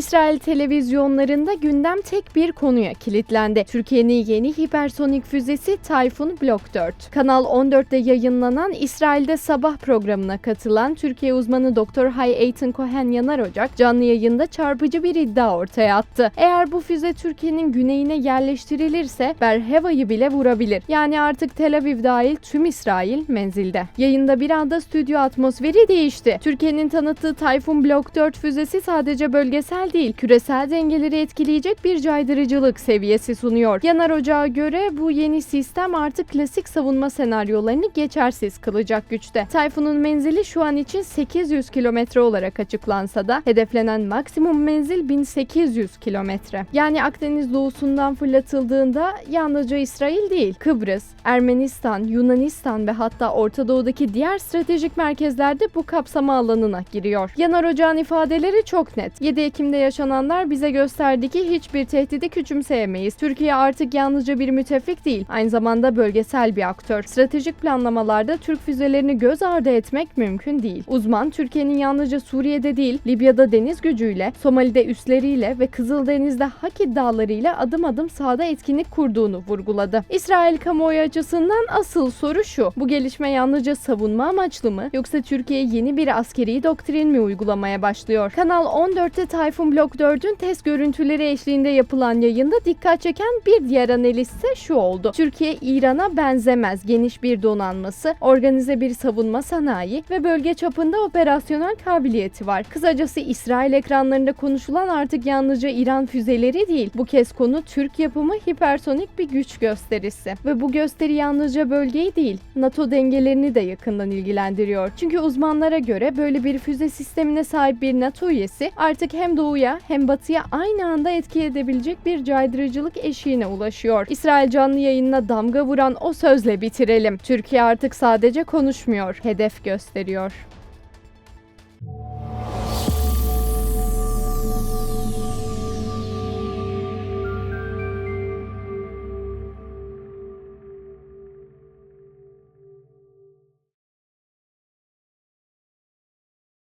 İsrail televizyonlarında gündem tek bir konuya kilitlendi. Türkiye'nin yeni hipersonik füzesi Tayfun Block 4. Kanal 14'te yayınlanan İsrail'de sabah programına katılan Türkiye uzmanı Dr. Hay Eytan Cohen Yanar Ocak canlı yayında çarpıcı bir iddia ortaya attı. Eğer bu füze Türkiye'nin güneyine yerleştirilirse Berheva'yı bile vurabilir. Yani artık Tel Aviv dahil tüm İsrail menzilde. Yayında bir anda stüdyo atmosferi değişti. Türkiye'nin tanıttığı Tayfun Block 4 füzesi sadece bölgesel değil, küresel dengeleri etkileyecek bir caydırıcılık seviyesi sunuyor. Yanar Ocağı göre bu yeni sistem artık klasik savunma senaryolarını geçersiz kılacak güçte. Tayfun'un menzili şu an için 800 kilometre olarak açıklansa da hedeflenen maksimum menzil 1800 kilometre. Yani Akdeniz doğusundan fırlatıldığında yalnızca İsrail değil, Kıbrıs, Ermenistan, Yunanistan ve hatta Orta Doğu'daki diğer stratejik merkezlerde bu kapsama alanına giriyor. Yanar Ocağın ifadeleri çok net. 7 Ekim'de yaşananlar bize gösterdi ki hiçbir tehdidi küçümseyemeyiz. Türkiye artık yalnızca bir müttefik değil, aynı zamanda bölgesel bir aktör. Stratejik planlamalarda Türk füzelerini göz ardı etmek mümkün değil. Uzman, Türkiye'nin yalnızca Suriye'de değil, Libya'da deniz gücüyle, Somali'de üsleriyle ve Kızıldeniz'de hak iddialarıyla adım adım sahada etkinlik kurduğunu vurguladı. İsrail kamuoyu açısından asıl soru şu. Bu gelişme yalnızca savunma amaçlı mı yoksa Türkiye yeni bir askeri doktrin mi uygulamaya başlıyor? Kanal 14'te Tayfun Block 4'ün test görüntüleri eşliğinde yapılan yayında dikkat çeken bir diğer analiz ise şu oldu. Türkiye İran'a benzemez geniş bir donanması, organize bir savunma sanayi ve bölge çapında operasyonel kabiliyeti var. Kısacası İsrail ekranlarında konuşulan artık yalnızca İran füzeleri değil. Bu kez konu Türk yapımı hipersonik bir güç gösterisi. Ve bu gösteri yalnızca bölgeyi değil, NATO dengelerini de yakından ilgilendiriyor. Çünkü uzmanlara göre böyle bir füze sistemine sahip bir NATO üyesi artık hem doğuya hem batıya aynı anda etki edebilecek bir caydırıcılık eşiğine ulaşıyor. İsrail canlı yayınına damga vuran o sözle bitirelim. Türkiye artık sadece konuşmuyor, hedef gösteriyor.